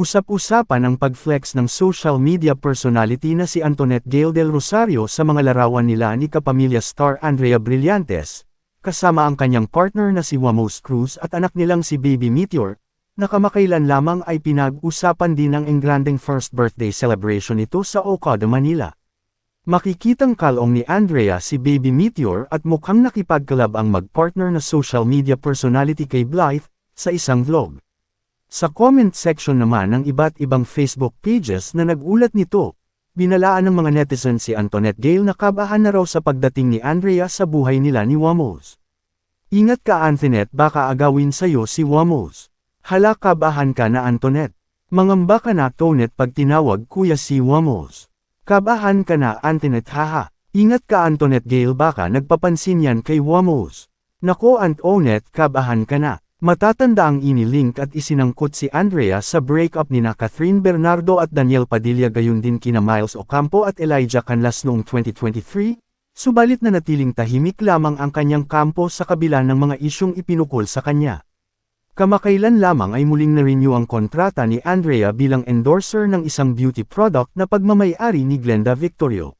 Usap-usapan ang pag-flex ng social media personality na si Antoinette Gail del Rosario sa mga larawan nila ni kapamilya star Andrea Brillantes, kasama ang kanyang partner na si Wamos Cruz at anak nilang si Baby Meteor, na kamakailan lamang ay pinag-usapan din ng engranding first birthday celebration nito sa Ocado, Manila. Makikitang kalong ni Andrea si Baby Meteor at mukhang nakipagkalab ang mag-partner na social media personality kay Blythe, sa isang vlog. Sa comment section naman ng iba't ibang Facebook pages na nagulat nito, binalaan ng mga netizen si Antoinette Gale na kabahan na raw sa pagdating ni Andrea sa buhay nila ni Wamos. Ingat ka Antoinette baka agawin sa'yo si Wamos. Hala kabahan ka na Antoinette. Mangamba ka na Tonet pag tinawag kuya si Wamos. Kabahan ka na Antoinette haha. Ingat ka Antoinette Gale baka nagpapansin yan kay Wamos. Nako Antoinette kabahan ka na. Matatanda ang inilink at isinangkot si Andrea sa breakup ni na Catherine Bernardo at Daniel Padilla gayon din kina Miles Ocampo at Elijah Canlas noong 2023, subalit na natiling tahimik lamang ang kanyang kampo sa kabila ng mga isyong ipinukol sa kanya. Kamakailan lamang ay muling na-renew ang kontrata ni Andrea bilang endorser ng isang beauty product na pagmamayari ni Glenda Victorio.